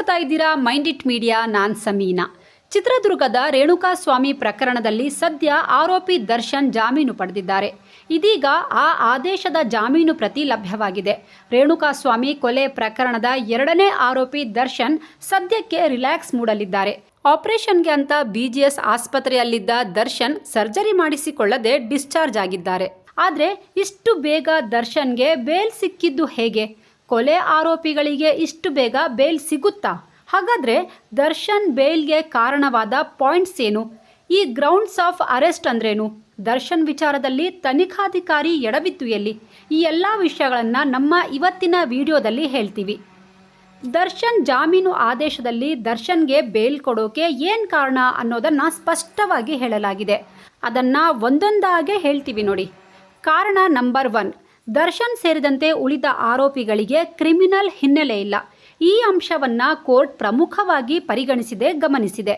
ನೋಡ್ತಾ ಇದ್ದೀರಾ mind it media, ನಾನ್ ಸಮೀನಾ. ಚಿತ್ರದುರ್ಗದ ರೇಣುಕಾ ಸ್ವಾಮಿ ಪ್ರಕರಣದಲ್ಲಿ ಸದ್ಯ ಆರೋಪಿ ದರ್ಶನ್ ಜಾಮೀನು ಪಡೆದಿದ್ದಾರೆ. ಇದೀಗ ಆ ಆದೇಶದ ಜಾಮೀನು ಪ್ರತಿ ಲಭ್ಯವಾಗಿದೆ. ರೇಣುಕಾಸ್ವಾಮಿ ಕೊಲೆ ಪ್ರಕರಣದ ಎರಡನೇ ಆರೋಪಿ ದರ್ಶನ್ ಸದ್ಯಕ್ಕೆ ರಿಲ್ಯಾಕ್ಸ್ ಮೂಡಲಿದ್ದಾರೆ. ಆಪರೇಷನ್ಗೆ ಅಂತ ಬಿಜಿಎಸ್ ಆಸ್ಪತ್ರೆಯಲ್ಲಿದ್ದ ದರ್ಶನ್ ಸರ್ಜರಿ ಮಾಡಿಸಿಕೊಳ್ಳದೆ ಡಿಸ್ಚಾರ್ಜ್ ಆಗಿದ್ದಾರೆ. ಆದರೆ ಇಷ್ಟು ಬೇಗ ದರ್ಶನ್ಗೆ ಬೇಲ್ ಸಿಕ್ಕಿದ್ದು ಹೇಗೆ? ಕೊಲೆ ಆರೋಪಿಗಳಿಗೆ ಇಷ್ಟು ಬೇಗ ಬೇಲ್ ಸಿಗುತ್ತಾ? ಹಾಗಾದರೆ ದರ್ಶನ್ ಬೇಲ್ಗೆ ಕಾರಣವಾದ ಪಾಯಿಂಟ್ಸ್ ಏನು? ಈ ಗ್ರೌಂಡ್ಸ್ ಆಫ್ ಅರೆಸ್ಟ್ ಅಂದ್ರೇನು? ದರ್ಶನ್ ವಿಚಾರದಲ್ಲಿ ತನಿಖಾಧಿಕಾರಿ ಎಡವಿತ್ತು ಎಲ್ಲಿ? ಈ ಎಲ್ಲ ವಿಷಯಗಳನ್ನು ನಮ್ಮ ಇವತ್ತಿನ ವಿಡಿಯೋದಲ್ಲಿ ಹೇಳ್ತೀವಿ. ದರ್ಶನ್ ಜಾಮೀನು ಆದೇಶದಲ್ಲಿ ದರ್ಶನ್ಗೆ ಬೇಲ್ ಕೊಡೋಕೆ ಏನು ಕಾರಣ ಅನ್ನೋದನ್ನು ಸ್ಪಷ್ಟವಾಗಿ ಹೇಳಲಾಗಿದೆ. ಅದನ್ನು ಒಂದೊಂದಾಗೆ ಹೇಳ್ತೀವಿ ನೋಡಿ. ಕಾರಣ ನಂಬರ್ ಒನ್ ದರ್ಶನ್ ಸೇರಿದಂತೆ ಉಳಿದ ಆರೋಪಿಗಳಿಗೆ ಕ್ರಿಮಿನಲ್ ಹಿನ್ನೆಲೆ ಇಲ್ಲ. ಈ ಅಂಶವನ್ನು ಕೋರ್ಟ್ ಪ್ರಮುಖವಾಗಿ ಪರಿಗಣಿಸಿದೆ, ಗಮನಿಸಿದೆ.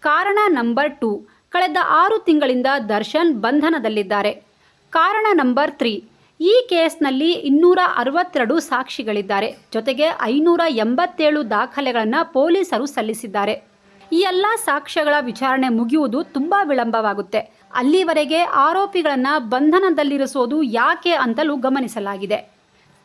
ಕಾರಣ ನಂಬರ್ ಟೂ. ಕಳೆದ ಆರು ತಿಂಗಳಿಂದ ದರ್ಶನ್ ಬಂಧನದಲ್ಲಿದ್ದಾರೆ. ಕಾರಣ ನಂಬರ್ ತ್ರೀ. ಈ ಕೇಸ್ನಲ್ಲಿ ಇನ್ನೂರ ಅರವತ್ತೆರಡು ಸಾಕ್ಷಿಗಳಿದ್ದಾರೆ. ಜೊತೆಗೆ ಐನೂರ ಎಂಬತ್ತೇಳು ದಾಖಲೆಗಳನ್ನು ಪೊಲೀಸರು ಸಲ್ಲಿಸಿದ್ದಾರೆ. ಈ ಎಲ್ಲ ಸಾಕ್ಷ್ಯಗಳ ವಿಚಾರಣೆ ಮುಗಿಯುವುದು ತುಂಬ ವಿಳಂಬವಾಗುತ್ತೆ. ಅಲ್ಲಿವರೆಗೆ ಆರೋಪಿಗಳನ್ನು ಬಂಧನದಲ್ಲಿರಿಸೋದು ಯಾಕೆ ಅಂತಲೂ ಗಮನಿಸಲಾಗಿದೆ.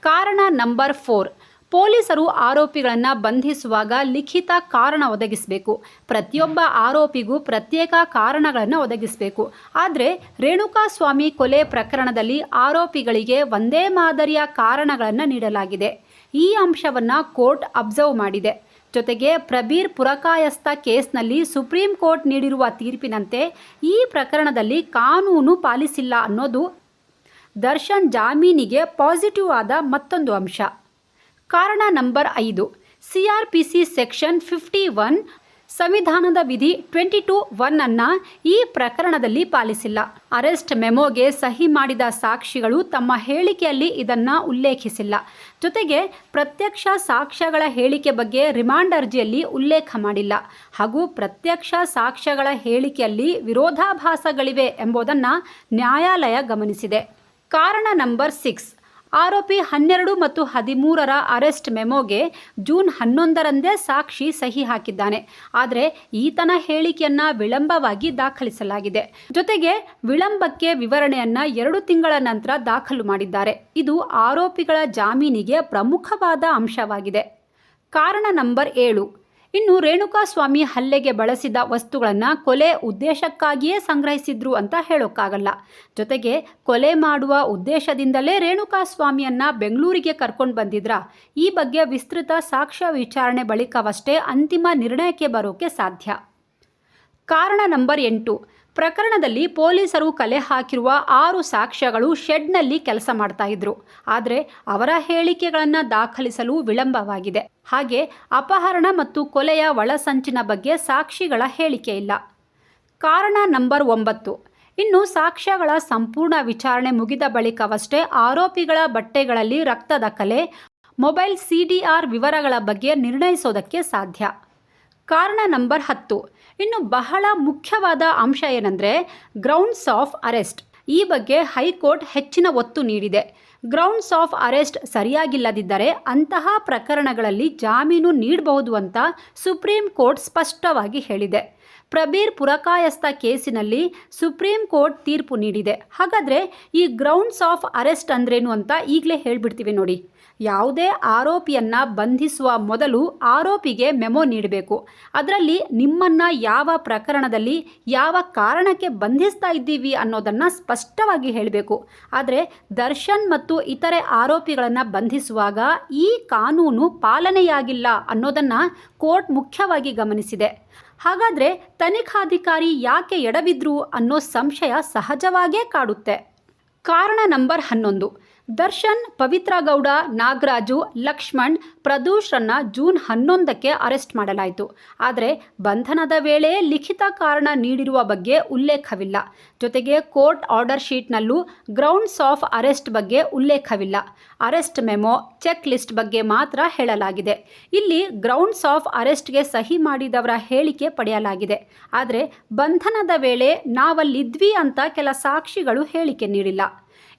ಕಾರಣ ನಂಬರ್ ಫೋರ್. ಪೊಲೀಸರು ಆರೋಪಿಗಳನ್ನು ಬಂಧಿಸುವಾಗ ಲಿಖಿತ ಕಾರಣ ಒದಗಿಸಬೇಕು. ಪ್ರತಿಯೊಬ್ಬ ಆರೋಪಿಗೂ ಪ್ರತ್ಯೇಕ ಕಾರಣಗಳನ್ನು ಒದಗಿಸಬೇಕು. ಆದರೆ ರೇಣುಕಾಸ್ವಾಮಿ ಕೊಲೆ ಪ್ರಕರಣದಲ್ಲಿ ಆರೋಪಿಗಳಿಗೆ ಒಂದೇ ಮಾದರಿಯ ಕಾರಣಗಳನ್ನು ನೀಡಲಾಗಿದೆ. ಈ ಅಂಶವನ್ನು ಕೋರ್ಟ್ ಅಬ್ಸರ್ವ್ ಮಾಡಿದೆ. ಜೊತೆಗೆ ಪ್ರಬೀರ್ ಪುರಕಾಯಸ್ಥ ಕೇಸ್ನಲ್ಲಿ ಸುಪ್ರೀಂ ಕೋರ್ಟ್ ನೀಡಿರುವ ತೀರ್ಪಿನಂತೆ ಈ ಪ್ರಕರಣದಲ್ಲಿ ಕಾನೂನು ಪಾಲಿಸಿಲ್ಲ ಅನ್ನೋದು ದರ್ಶನ್ ಜಾಮೀನಿಗೆ ಪಾಸಿಟಿವ್ ಆದ ಮತ್ತೊಂದು ಅಂಶ. ಕಾರಣ ನಂಬರ್ ಐದು, C R P C section fifty one ಸಂವಿಧಾನದ ವಿಧಿ ಟ್ವೆಂಟಿ ಟು ಒನ್ ಅನ್ನ ಈ ಪ್ರಕರಣದಲ್ಲಿ ಪಾಲಿಸಿಲ್ಲ. ಅರೆಸ್ಟ್ ಮೆಮೊಗೆ ಸಹಿ ಮಾಡಿದ ಸಾಕ್ಷಿಗಳು ತಮ್ಮ ಹೇಳಿಕೆಯಲ್ಲಿ ಇದನ್ನು ಉಲ್ಲೇಖಿಸಿಲ್ಲ. ಜೊತೆಗೆ ಪ್ರತ್ಯಕ್ಷ ಸಾಕ್ಷ್ಯಗಳ ಹೇಳಿಕೆ ಬಗ್ಗೆ ರಿಮಾಂಡ್ ಅರ್ಜಿಯಲ್ಲಿ ಉಲ್ಲೇಖ ಮಾಡಿಲ್ಲ. ಹಾಗೂ ಪ್ರತ್ಯಕ್ಷ ಸಾಕ್ಷ್ಯಗಳ ಹೇಳಿಕೆಯಲ್ಲಿ ವಿರೋಧಾಭಾಸಗಳಿವೆ ಎಂಬುದನ್ನು ನ್ಯಾಯಾಲಯ ಗಮನಿಸಿದೆ. ಕಾರಣ ನಂಬರ್ ಸಿಕ್ಸ್. ಆರೋಪಿ ಹನ್ನೆರಡು ಮತ್ತು ಹದಿಮೂರರ ಅರೆಸ್ಟ್ ಮೆಮೊಗೆ ಜೂನ್ ಹನ್ನೊಂದರಂದೇ ಸಾಕ್ಷಿ ಸಹಿ ಹಾಕಿದ್ದಾನೆ. ಆದರೆ ಈತನ ಹೇಳಿಕೆಯನ್ನ ವಿಳಂಬವಾಗಿ ದಾಖಲಿಸಲಾಗಿದೆ. ಜೊತೆಗೆ ವಿಳಂಬಕ್ಕೆ ವಿವರಣೆಯನ್ನ ಎರಡು ತಿಂಗಳ ನಂತರ ದಾಖಲು ಮಾಡಿದ್ದಾರೆ. ಇದು ಆರೋಪಿಗಳ ಜಾಮೀನಿಗೆ ಪ್ರಮುಖವಾದ ಅಂಶವಾಗಿದೆ. ಕಾರಣ ನಂಬರ್ ಏಳು. ಇನ್ನು ರೇಣುಕಾಸ್ವಾಮಿ ಹಲ್ಲೆಗೆ ಬಳಸಿದ ವಸ್ತುಗಳನ್ನು ಕೊಲೆ ಉದ್ದೇಶಕ್ಕಾಗಿಯೇ ಸಂಗ್ರಹಿಸಿದ್ರು ಅಂತ ಹೇಳೋಕ್ಕಾಗಲ್ಲ. ಜೊತೆಗೆ ಕೊಲೆ ಮಾಡುವ ಉದ್ದೇಶದಿಂದಲೇ ರೇಣುಕಾಸ್ವಾಮಿಯನ್ನ ಬೆಂಗಳೂರಿಗೆ ಕರ್ಕೊಂಡು ಬಂದಿದ್ರ. ಈ ಬಗ್ಗೆ ವಿಸ್ತೃತ ಸಾಕ್ಷ್ಯ ವಿಚಾರಣೆ ಬಳಿಕವಷ್ಟೇ ಅಂತಿಮ ನಿರ್ಣಯಕ್ಕೆ ಬರೋಕೆ ಸಾಧ್ಯ. ಕಾರಣ ನಂಬರ್ ಎಂಟು. ಪ್ರಕರಣದಲ್ಲಿ ಪೊಲೀಸರು ಕಲೆ ಹಾಕಿರುವ ಆರು ಸಾಕ್ಷ್ಯಗಳು ಶೆಡ್ನಲ್ಲಿ ಕೆಲಸ ಮಾಡ್ತಾ ಇದ್ರು. ಆದರೆ ಅವರ ಹೇಳಿಕೆಗಳನ್ನು ದಾಖಲಿಸಲು ವಿಳಂಬವಾಗಿದೆ. ಹಾಗೆ ಅಪಹರಣ ಮತ್ತು ಕೊಲೆಯ ಒಳಸಂಚಿನ ಬಗ್ಗೆ ಸಾಕ್ಷಿಗಳ ಹೇಳಿಕೆ ಇಲ್ಲ. ಕಾರಣ ನಂಬರ್ ಒಂಬತ್ತು. ಇನ್ನು ಸಾಕ್ಷ್ಯಗಳ ಸಂಪೂರ್ಣ ವಿಚಾರಣೆ ಮುಗಿದ ಬಳಿಕವಷ್ಟೇ ಆರೋಪಿಗಳ ಬಟ್ಟೆಗಳಲ್ಲಿ ರಕ್ತದ ಕಲೆ, ಮೊಬೈಲ್ ಸಿಡಿಆರ್ ವಿವರಗಳ ಬಗ್ಗೆ ನಿರ್ಣಯಿಸೋದಕ್ಕೆ ಸಾಧ್ಯ. ಕಾರಣ ನಂಬರ್ ಹತ್ತು. ಇನ್ನು ಬಹಳ ಮುಖ್ಯವಾದ ಅಂಶ ಏನಂದರೆ ಗ್ರೌಂಡ್ಸ್ ಆಫ್ ಅರೆಸ್ಟ್ ಈ ಬಗ್ಗೆ ಹೈಕೋರ್ಟ್ ಹೆಚ್ಚಿನ ಒತ್ತು ನೀಡಿದೆ. ಗ್ರೌಂಡ್ಸ್ ಆಫ್ ಅರೆಸ್ಟ್ ಸರಿಯಾಗಿಲ್ಲದಿದ್ದರೆ ಅಂತಹ ಪ್ರಕರಣಗಳಲ್ಲಿ ಜಾಮೀನು ನೀಡಬಹುದು ಅಂತ ಸುಪ್ರೀಂ ಕೋರ್ಟ್ ಸ್ಪಷ್ಟವಾಗಿ ಹೇಳಿದೆ. ಪ್ರಬೀರ್ ಪುರಕಾಯಸ್ಥ ಕೇಸಿನಲ್ಲಿ ಸುಪ್ರೀಂ ಕೋರ್ಟ್ ತೀರ್ಪು ನೀಡಿದೆ. ಹಾಗಾದರೆ ಈ ಗ್ರೌಂಡ್ಸ್ ಆಫ್ ಅರೆಸ್ಟ್ ಅಂದ್ರೇನು ಅಂತ ಈಗಲೇ ಹೇಳಿಬಿಡ್ತೀವಿ ನೋಡಿ. ಯಾವುದೇ ಆರೋಪಿಯನ್ನ ಬಂಧಿಸುವ ಮೊದಲು ಆರೋಪಿಗೆ ಮೆಮೊ ನೀಡಬೇಕು. ಅದರಲ್ಲಿ ನಿಮ್ಮನ್ನ ಯಾವ ಪ್ರಕರಣದಲ್ಲಿ ಯಾವ ಕಾರಣಕ್ಕೆ ಬಂಧಿಸ್ತಾ ಇದ್ದೀವಿ ಅನ್ನೋದನ್ನು ಸ್ಪಷ್ಟವಾಗಿ ಹೇಳಬೇಕು. ಆದರೆ ದರ್ಶನ್ ಮತ್ತು ಇತರೆ ಆರೋಪಿಗಳನ್ನು ಬಂಧಿಸುವಾಗ ಈ ಕಾನೂನು ಪಾಲನೆಯಾಗಿಲ್ಲ ಅನ್ನೋದನ್ನು ಕೋರ್ಟ್ ಮುಖ್ಯವಾಗಿ ಗಮನಿಸಿದೆ. ಹಾಗಾದರೆ ತನಿಖಾಧಿಕಾರಿ ಯಾಕೆ ಎಡವಿದ್ರು ಅನ್ನೋ ಸಂಶಯ ಸಹಜವಾಗೇ ಕಾಡುತ್ತೆ. ಕಾರಣ ನಂಬರ್ ಹನ್ನೊಂದು. ದರ್ಶನ್ ಪವಿತ್ರ ಗೌಡ ನಾಗರಾಜು, ಲಕ್ಷ್ಮಣ್ ಪ್ರದೂಷ್ರನ್ನ ಜೂನ್ ಹನ್ನೊಂದಕ್ಕೆ ಅರೆಸ್ಟ್ ಮಾಡಲಾಯಿತು. ಆದರೆ ಬಂಧನದ ವೇಳೆ ಲಿಖಿತ ಕಾರಣ ನೀಡಿರುವ ಬಗ್ಗೆ ಉಲ್ಲೇಖವಿಲ್ಲ. ಜೊತೆಗೆ ಕೋರ್ಟ್ ಆರ್ಡರ್ ಶೀಟ್ನಲ್ಲೂ ಗ್ರೌಂಡ್ಸ್ ಆಫ್ ಅರೆಸ್ಟ್ ಬಗ್ಗೆ ಉಲ್ಲೇಖವಿಲ್ಲ. ಅರೆಸ್ಟ್ ಮೆಮೊ ಚೆಕ್ ಲಿಸ್ಟ್ ಬಗ್ಗೆ ಮಾತ್ರ ಹೇಳಲಾಗಿದೆ. ಇಲ್ಲಿ ಗ್ರೌಂಡ್ಸ್ ಆಫ್ ಅರೆಸ್ಟ್ಗೆ ಸಹಿ ಮಾಡಿದವರ ಹೇಳಿಕೆ ಪಡೆಯಲಾಗಿದೆ. ಆದರೆ ಬಂಧನದ ವೇಳೆ ನಾವಲ್ಲಿದ್ವಿ ಅಂತ ಕೆಲ ಸಾಕ್ಷಿಗಳು ಹೇಳಿಕೆ ನೀಡಿಲ್ಲ.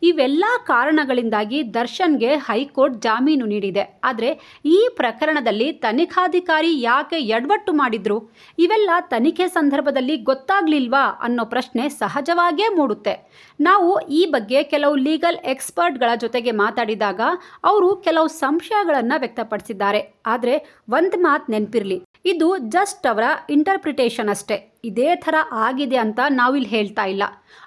ಇವೆಲ್ಲ ಕಾರಣಗಳಿಂದಾಗಿ ದರ್ಶನ್ಗೆ ಹೈಕೋರ್ಟ್ ಜಾಮೀನು ನೀಡಿದೆ. ಆದರೆ ಈ ಪ್ರಕರಣದಲ್ಲಿ ತನಿಖಾಧಿಕಾರಿ ಯಾಕೆ ಎಡವಟ್ಟು ಮಾಡಿದ್ರು? ಇವೆಲ್ಲ ತನಿಖೆ ಸಂದರ್ಭದಲ್ಲಿ ಗೊತ್ತಾಗ್ಲಿಲ್ವಾ ಅನ್ನೋ ಪ್ರಶ್ನೆ ಸಹಜವಾಗೇ ಮೂಡುತ್ತೆ. ನಾವು ಈ ಬಗ್ಗೆ ಕೆಲವು ಲೀಗಲ್ ಎಕ್ಸ್ಪರ್ಟ್ಗಳ ಜೊತೆಗೆ ಮಾತಾಡಿದಾಗ ಅವರು ಕೆಲವು ಸಂಶಯಗಳನ್ನು ವ್ಯಕ್ತಪಡಿಸಿದ್ದಾರೆ. ಆದರೆ ಒಂದು ಮಾತು ನೆನಪಿರಲಿ. ಇದು ಜಸ್ಟ್ ಅವರ ಇಂಟರ್ಪ್ರಿಟೇಷನ್ ಅಷ್ಟೇ. ಇದೇ ಥರ ಆಗಿದೆ ಅಂತ ನಾವಿಲ್ಲಿ ಹೇಳ್ತಾ ಇಲ್ಲ.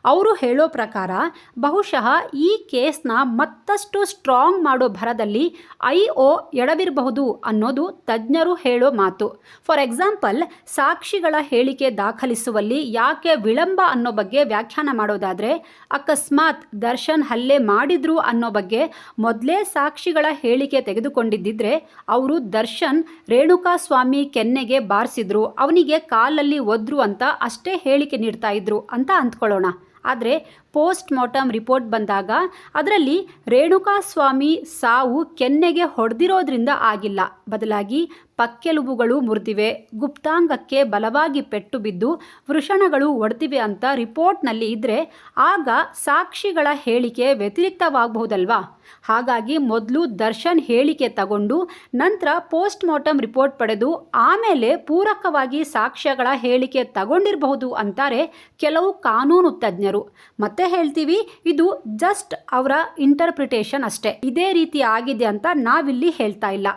ಅವರು ಹೇಳೋ ಪ್ರಕಾರ ಬಹುಶಃ ಈ ಕೇಸ್ನ ಮತ್ತಷ್ಟು ಸ್ಟ್ರಾಂಗ್ ಮಾಡೋ ಭರದಲ್ಲಿ ಐ ಒ ಎಡವಿರಬಹುದು ಅನ್ನೋದು ತಜ್ಞರು ಹೇಳೋ ಮಾತು. ಫಾರ್ ಎಕ್ಸಾಂಪಲ್, ಸಾಕ್ಷಿಗಳ ಹೇಳಿಕೆ ದಾಖಲಿಸುವಲ್ಲಿ ಯಾಕೆ ವಿಳಂಬ ಅನ್ನೋ ಬಗ್ಗೆ ವ್ಯಾಖ್ಯಾನ ಮಾಡೋದಾದರೆ, ಅಕಸ್ಮಾತ್ ದರ್ಶನ್ ಹಲ್ಲೆ ಮಾಡಿದ್ರು ಅನ್ನೋ ಬಗ್ಗೆ ಮೊದಲೇ ಸಾಕ್ಷಿಗಳ ಹೇಳಿಕೆ ತೆಗೆದುಕೊಂಡಿದ್ದಿದ್ರೆ ಅವರು ದರ್ಶನ್ ರೇಣುಕಾಸ್ವಾಮಿ ಕೆನ್ನೆಗೆ ಬಾರಿಸಿದ್ರು, ಅವನಿಗೆ ಕಾಲಲ್ಲಿ ಒದ್ರು ಅಂತ ಅಷ್ಟೇ ಹೇಳಿಕೆ ನೀಡ್ತಾ ಇದ್ರು ಅಂತ ಅಂದ್ಕೊಳ್ಳೋಣ. ಆದರೆ ಪೋಸ್ಟ್ ಮಾರ್ಟಮ್ ರಿಪೋರ್ಟ್ ಬಂದಾಗ ಅದರಲ್ಲಿ ರೇಣುಕಾಸ್ವಾಮಿ ಸಾವು ಕೆನ್ನೆಗೆ ಹೊಡೆದಿರೋದ್ರಿಂದ ಆಗಿಲ್ಲ. ಬದಲಾಗಿ ಪಕ್ಕೆಲುಬುಗಳು ಮುರಿದಿವೆ, ಗುಪ್ತಾಂಗಕ್ಕೆ ಬಲವಾಗಿ ಪೆಟ್ಟು ಬಿದ್ದು ವೃಷಣಗಳು ಒಡೆದಿವೆ ಅಂತ ರಿಪೋರ್ಟ್ನಲ್ಲಿ ಇದ್ದರೆ ಆಗ ಸಾಕ್ಷಿಗಳ ಹೇಳಿಕೆ ವ್ಯತಿರಿಕ್ತವಾಗಬಹುದಲ್ವಾ? ಹಾಗಾಗಿ ಮೊದಲು ದರ್ಶನ್ ಹೇಳಿಕೆ ತಗೊಂಡು ನಂತರ ಪೋಸ್ಟ್ ಮಾರ್ಟಮ್ ರಿಪೋರ್ಟ್ ಪಡೆದು ಆಮೇಲೆ ಪೂರಕವಾಗಿ ಸಾಕ್ಷ್ಯಗಳ ಹೇಳಿಕೆ ತಗೊಂಡಿರಬಹುದು ಅಂತಾರೆ ಕೆಲವು ಕಾನೂನು ತಜ್ಞರು. ಮತ್ತೆ ಹೇಳ್ತೀವಿ, ಇದು ಜಸ್ಟ್ ಅವರ ಇಂಟರ್ಪ್ರಿಟೇಷನ್ ಅಷ್ಟೇ. ಇದೇ ರೀತಿ ಆಗಿದೆ ಅಂತ ನಾವಿಲ್ಲಿ ಹೇಳ್ತಾ ಇಲ್ಲ.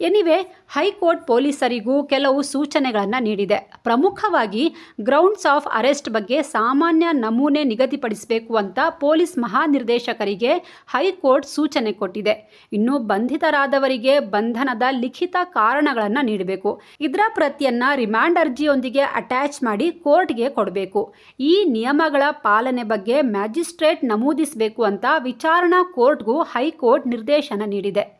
ಎನಿವೆ, ಹೈಕೋರ್ಟ್ ಪೊಲೀಸರಿಗೂ ಕೆಲವು ಸೂಚನೆಗಳನ್ನು ನೀಡಿದೆ. ಪ್ರಮುಖವಾಗಿ ಗ್ರೌಂಡ್ಸ್ ಆಫ್ ಅರೆಸ್ಟ್ ಬಗ್ಗೆ ಸಾಮಾನ್ಯ ನಮೂನೆ ನಿಗದಿಪಡಿಸಬೇಕು ಅಂತ ಪೊಲೀಸ್ ಮಹಾನಿರ್ದೇಶಕರಿಗೆ ಹೈಕೋರ್ಟ್ ಸೂಚನೆ ಕೊಟ್ಟಿದೆ. ಇನ್ನು ಬಂಧಿತರಾದವರಿಗೆ ಬಂಧನದ ಲಿಖಿತ ಕಾರಣಗಳನ್ನು ನೀಡಬೇಕು. ಇದರ ಪ್ರತಿಯನ್ನ ರಿಮಾಂಡ್ ಅರ್ಜಿಯೊಂದಿಗೆ ಅಟ್ಯಾಚ್ ಮಾಡಿ ಕೋರ್ಟ್ಗೆ ಕೊಡಬೇಕು. ಈ ನಿಯಮಗಳ ಪಾಲನೆ ಬಗ್ಗೆ ಮ್ಯಾಜಿಸ್ಟ್ರೇಟ್ ನಮೂದಿಸಬೇಕು ಅಂತ ವಿಚಾರಣಾ ಕೋರ್ಟ್ಗೂ ಹೈಕೋರ್ಟ್ ನಿರ್ದೇಶನ ನೀಡಿದೆ.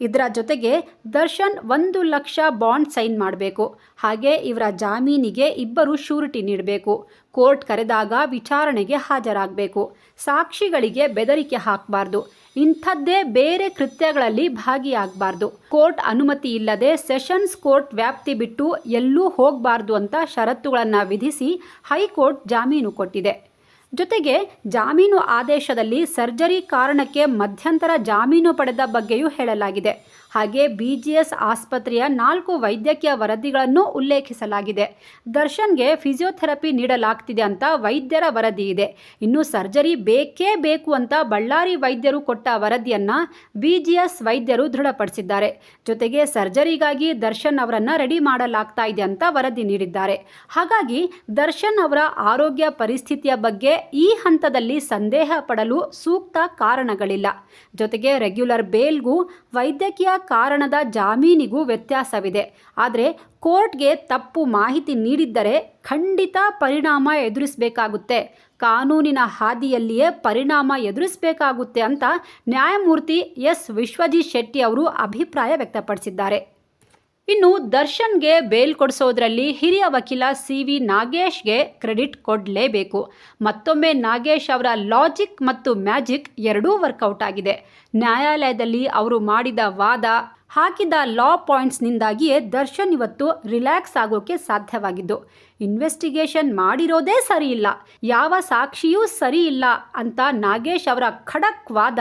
ಇದರ ಜೊತೆಗೆ ದರ್ಶನ್ ಒಂದು ಲಕ್ಷ ಬಾಂಡ್ ಸೈನ್ ಮಾಡಬೇಕು. ಹಾಗೆ ಇವರ ಜಾಮೀನಿಗೆ ಇಬ್ಬರು ಶೂರಿಟಿ ನೀಡಬೇಕು. ಕೋರ್ಟ್ ಕರೆದಾಗ ವಿಚಾರಣೆಗೆ ಹಾಜರಾಗಬೇಕು. ಸಾಕ್ಷಿಗಳಿಗೆ ಬೆದರಿಕೆ ಹಾಕಬಾರ್ದು. ಇಂಥದ್ದೇ ಬೇರೆ ಕೃತ್ಯಗಳಲ್ಲಿ ಭಾಗಿಯಾಗಬಾರ್ದು. ಕೋರ್ಟ್ ಅನುಮತಿ ಇಲ್ಲದೆ ಸೆಷನ್ಸ್ ಕೋರ್ಟ್ ವ್ಯಾಪ್ತಿ ಬಿಟ್ಟು ಎಲ್ಲೂ ಹೋಗಬಾರ್ದು ಅಂತ ಷರತ್ತುಗಳನ್ನು ವಿಧಿಸಿ ಹೈಕೋರ್ಟ್ ಜಾಮೀನು ಕೊಟ್ಟಿದೆ. ಜೊತೆಗೆ ಜಾಮೀನು ಆದೇಶದಲ್ಲಿ ಸರ್ಜರಿ ಕಾರಣಕ್ಕೆ ಮಧ್ಯಂತರ ಜಾಮೀನು ಪಡೆದ ಬಗ್ಗೆಯೂ ಹೇಳಲಾಗಿದೆ. ಹಾಗೆ ಬಿಜಿಎಸ್ ಆಸ್ಪತ್ರೆಯ ನಾಲ್ಕು ವೈದ್ಯಕೀಯ ವರದಿಗಳನ್ನು ಉಲ್ಲೇಖಿಸಲಾಗಿದೆ. ದರ್ಶನ್ಗೆ ಫಿಸಿಯೋಥೆರಪಿ ನೀಡಲಾಗ್ತಿದೆ ಅಂತ ವೈದ್ಯರ ವರದಿ ಇದೆ. ಇನ್ನು ಸರ್ಜರಿ ಬೇಕೇ ಬೇಕು ಅಂತ ಬಳ್ಳಾರಿ ವೈದ್ಯರು ಕೊಟ್ಟ ವರದಿಯನ್ನು ಬಿಜಿಎಸ್ ವೈದ್ಯರು ದೃಢಪಡಿಸಿದ್ದಾರೆ. ಜೊತೆಗೆ ಸರ್ಜರಿಗಾಗಿ ದರ್ಶನ್ ಅವರನ್ನು ರೆಡಿ ಮಾಡಲಾಗ್ತಾ ಇದೆ ಅಂತ ವರದಿ ನೀಡಿದ್ದಾರೆ. ಹಾಗಾಗಿ ದರ್ಶನ್ ಅವರ ಆರೋಗ್ಯ ಪರಿಸ್ಥಿತಿಯ ಬಗ್ಗೆ ಈ ಹಂತದಲ್ಲಿ ಸಂದೇಹ ಪಡಲು ಸೂಕ್ತ ಕಾರಣಗಳಿಲ್ಲ. ಜೊತೆಗೆ ರೆಗ್ಯುಲರ್ ಬೇಲ್ಗೂ ವೈದ್ಯಕೀಯ ಕಾರಣದ ಜಾಮೀನಿಗೂ ವ್ಯತ್ಯಾಸವಿದೆ. ಆದರೆ ಕೋರ್ಟ್ಗೆ ತಪ್ಪು ಮಾಹಿತಿ ನೀಡಿದ್ದರೆ ಖಂಡಿತ ಪರಿಣಾಮ ಎದುರಿಸಬೇಕಾಗುತ್ತೆ. ಕಾನೂನಿನ ಹಾದಿಯಲ್ಲಿಯೇ ಪರಿಣಾಮ ಎದುರಿಸಬೇಕಾಗುತ್ತೆ ಅಂತ ನ್ಯಾಯಮೂರ್ತಿ ಎಸ್. ವಿಶ್ವಜಿತ್ ಶೆಟ್ಟಿ ಅವರು ಅಭಿಪ್ರಾಯ ವ್ಯಕ್ತಪಡಿಸಿದ್ದಾರೆ. ಇನ್ನು ದರ್ಶನ್ಗೆ ಬೇಲ್ ಕೊಡಿಸೋದ್ರಲ್ಲಿ ಹಿರಿಯ ವಕೀಲ ಸಿ ವಿ ನಾಗೇಶ್ಗೆ ಕ್ರೆಡಿಟ್ ಕೊಡಲೇಬೇಕು. ಮತ್ತೊಮ್ಮೆ ನಾಗೇಶ್ ಅವರ ಲಾಜಿಕ್ ಮತ್ತು ಮ್ಯಾಜಿಕ್ ಎರಡೂ ವರ್ಕೌಟ್ ಆಗಿದೆ. ನ್ಯಾಯಾಲಯದಲ್ಲಿ ಅವರು ಮಾಡಿದ ವಾದ, ಹಾಕಿದ ಲಾ ಪಾಯಿಂಟ್ಸ್ನಿಂದಾಗಿಯೇ ದರ್ಶನ್ ಇವತ್ತು ರಿಲ್ಯಾಕ್ಸ್ ಆಗೋಕೆ ಸಾಧ್ಯವಾಗಿದ್ದು. ಇನ್ವೆಸ್ಟಿಗೇಷನ್ ಮಾಡಿರೋದೇ ಸರಿ ಇಲ್ಲ ಯಾವ ಸಾಕ್ಷಿಯೂ ಸರಿ ಇಲ್ಲ ಅಂತ ನಾಗೇಶ್ ಅವರ ಖಡಕ್ ವಾದ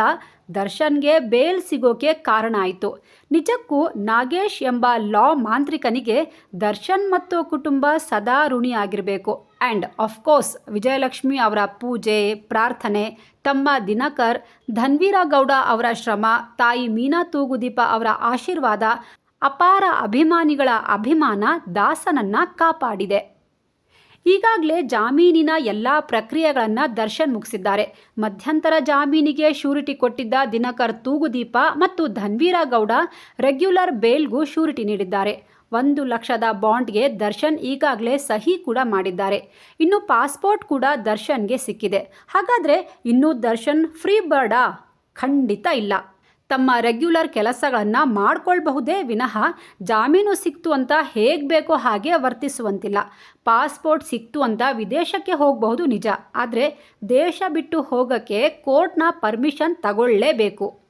ದರ್ಶನ್ಗೆ ಬೇಲ್ ಸಿಗೋಕೆ ಕಾರಣ ಆಯಿತು. ನಿಜಕ್ಕೂ ನಾಗೇಶ್ ಎಂಬ ಲಾ ಮಾಂತ್ರಿಕನಿಗೆ ದರ್ಶನ್ ಮತ್ತು ಕುಟುಂಬ ಸದಾ ಋಣಿಯಾಗಿರಬೇಕು ಆ್ಯಂಡ್ ಆಫ್ಕೋರ್ಸ್ ವಿಜಯಲಕ್ಷ್ಮಿ ಅವರ ಪೂಜೆ, ಪ್ರಾರ್ಥನೆ, ತಮ್ಮ ದಿನಕರ್, ಧನ್ವೀರಗೌಡ ಅವರ ಶ್ರಮ, ತಾಯಿ ಮೀನಾ ತೂಗುದೀಪ ಅವರ ಆಶೀರ್ವಾದ, ಅಪಾರ ಅಭಿಮಾನಿಗಳ ಅಭಿಮಾನ ದಾಸನನ್ನ ಕಾಪಾಡಿದೆ. ಈಗಾಗಲೇ ಜಾಮೀನಿನ ಎಲ್ಲ ಪ್ರಕ್ರಿಯೆಗಳನ್ನು ದರ್ಶನ್ ಮುಗಿಸಿದ್ದಾರೆ. ಮಧ್ಯಂತರ ಜಾಮೀನಿಗೆ ಶೂರಿಟಿ ಕೊಟ್ಟಿದ್ದ ದಿನಕರ್ ತೂಗುದೀಪ ಮತ್ತು ಧನ್ವೀರಗೌಡ ರೆಗ್ಯುಲರ್ ಬೇಲ್ಗೂ ಶೂರಿಟಿ ನೀಡಿದ್ದಾರೆ. ಒಂದು ಲಕ್ಷದ ಬಾಂಡ್ಗೆ ದರ್ಶನ್ ಈಗಾಗಲೇ ಸಹಿ ಕೂಡ ಮಾಡಿದ್ದಾರೆ. ಇನ್ನು ಪಾಸ್ಪೋರ್ಟ್ ಕೂಡ ದರ್ಶನ್ಗೆ ಸಿಕ್ಕಿದೆ. ಹಾಗಾದರೆ ಇನ್ನೂ ದರ್ಶನ್ ಫ್ರೀ ಬರ್ಡಾ? ಖಂಡಿತ ಇಲ್ಲ. ತಮ್ಮ ರೆಗ್ಯುಲರ್ ಕೆಲಸಗಳನ್ನು ಮಾಡ್ಕೊಳ್ಬಹುದೇ ವಿನಃ ಜಾಮೀನು ಸಿಕ್ತು ಅಂತ ಹೇಗೆ ಬೇಕೋ ಹಾಗೆ ವರ್ತಿಸುವಂತಿಲ್ಲ. ಪಾಸ್ಪೋರ್ಟ್ ಸಿಕ್ತು ಅಂತ ವಿದೇಶಕ್ಕೆ ಹೋಗಬಹುದು ನಿಜ. ಆದರೆ ದೇಶ ಬಿಟ್ಟು ಹೋಗೋಕ್ಕೆ ಕೋರ್ಟ್ನ ಪರ್ಮಿಷನ್ ತಗೊಳ್ಳೇಬೇಕು.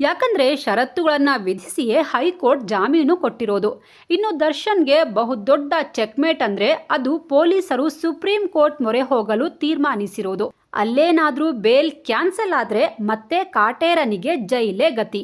ಯಾಕಂದ್ರೆ ಷರತ್ತುಗಳನ್ನು ವಿಧಿಸಿಯೇ ಹೈಕೋರ್ಟ್ ಜಾಮೀನು ಕೊಟ್ಟಿರೋದು. ಇನ್ನು ದರ್ಶನ್ಗೆ ಬಹುದೊಡ್ಡ ಚೆಕ್ಮೇಟ್ ಅಂದರೆ ಅದು ಪೊಲೀಸರು ಸುಪ್ರೀಂ ಕೋರ್ಟ್ ಮೊರೆ ಹೋಗಲು ತೀರ್ಮಾನಿಸಿರೋದು. ಅಲ್ಲೇನಾದರೂ ಬೇಲ್ ಕ್ಯಾನ್ಸಲ್ ಆದರೆ ಮತ್ತೆ ಕಾಟೇರನಿಗೆ ಜೈಲೇ ಗತಿ.